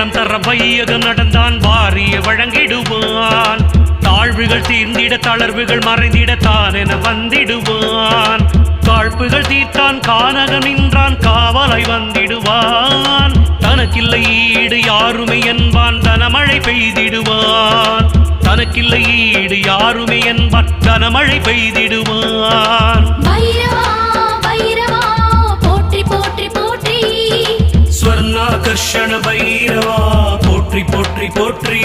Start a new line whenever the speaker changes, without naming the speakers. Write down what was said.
தாளம் தர வையகம் நடந்தான்? வாரிய வழங்கிடுவான். தாழ்வுகள் தீர்ந்திட தளர்வுகள் மறைந்திட தான் என வந்திடுவான். காழ்ப்புகள் தீர்த்தான் கானகம் நின்றான் காவலை வந்திடுவான். தனக்கில்லை ஈடு யாருமே என்பான் தனமழை பெய்திடுவான். தனக்கில்லை ஈடு யாருமே என்பான் தனமழை பெய்திடுவான். ஸ்வர்ணாகர்ஷண பைரவா. போற்றி போற்றி போற்றி.